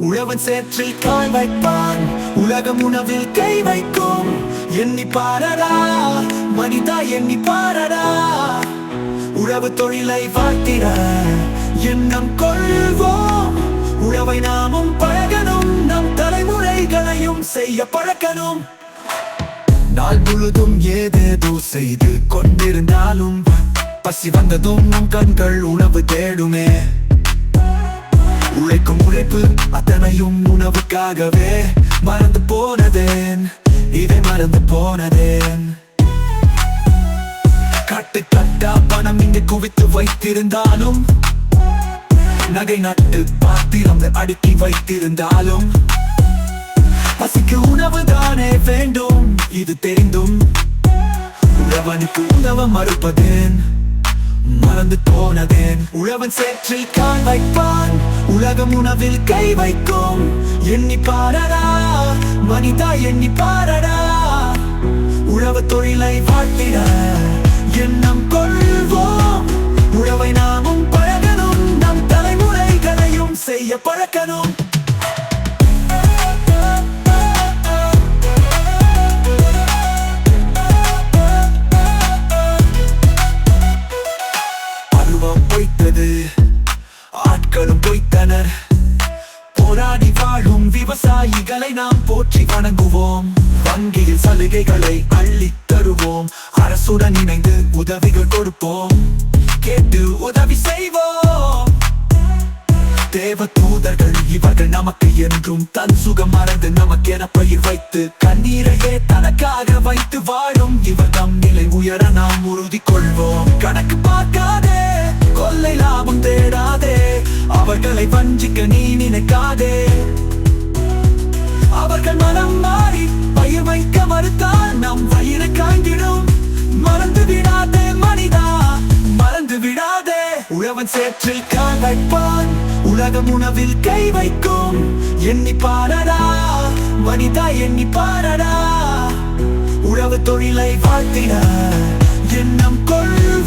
உழவன் சேற்றில் கால் வைப்பான். உலகம் உணவில் கை வைக்கும். எண்ணி பாரடா மனிதா எண்ணி பாரடா. உழவு தொழிலை வாழ்த்திட எண்ணம் கொள்வோம். உழவை நாமும் பழகணும். நம் தலைமுறைகளையும் செய்ய பழக்கணும். நாள் முழுதும் ஏதேதோ செய்து கொண்டிருந்தாலும் பசி வந்ததும் நம் கண்கள் உணவு தேடுமே. உழைக்கும் உழைப்பு அத்தனையும் உணவுக்காகவே மறந்து போனதேன். இதை மறந்து போனதேன். கட்டு கட்டா பணம் இங்கு குவித்து வைத்திருந்தாலும் நகை நட்டு பாத்திரம் அடுக்கி வைத்திருந்தாலும் பசிக்கு உணவு தானே வேண்டும் இது தெரிந்தும் உறவனுக்கு உதவ மறுப்பதேன். மறந்து போனதேன். உழவன் சேற்றில் கால் வைப்பான். உலகம் உணவில் கை வைக்கும். எண்ணி பாரடா. மனிதா எண்ணி பாரடா. உழவு தொழிலை வாழ்த்திட எண்ணம் கொள்வோம். உழவை நாமும் பழகணும். நம் தலைமுறைகளையும் செய்ய பழக்கணும். போராடி வாழும் விவசாயிகளை நாம் போற்றி வணங்குவோம். வங்கியில் சலுகைகளை அள்ளி தருவோம். அரசுடன் இணைந்து உதவிகள் கொடுப்போம். கேட்டு உதவி செய்வோம். தேவ தூதர்கள் இவர்கள் நமக்கு என்றும் தன் சுகம் மறந்து நமக்கென பயிர் வைத்து கண்ணீரையே தனக்காக வைத்து வாழும் இவர் நம் நிலை உயர நாம் உறுதி கொள்வோம் கணக்கு பார்க்காதே கொள்ளை லாபம் தேடாதே. அவர்களை வஞ்சிக்க நீ நினைக்காதே. அவர்கள் மனம் மாறி பயிர் வைக்க மறுத்தால் நம் வயிறு காய்ந்திடும். மறந்து விடாதே மனிதா மறந்து விடாதே. உழவன் சேற்றில் கால் வைப்பான் உலகம் உணவில் கை வைக்கும். எண்ணி பாரடா மனிதா எண்ணி பாரடா உழவு தொழிலை வாழ்த்தின எண்ணம் கொள்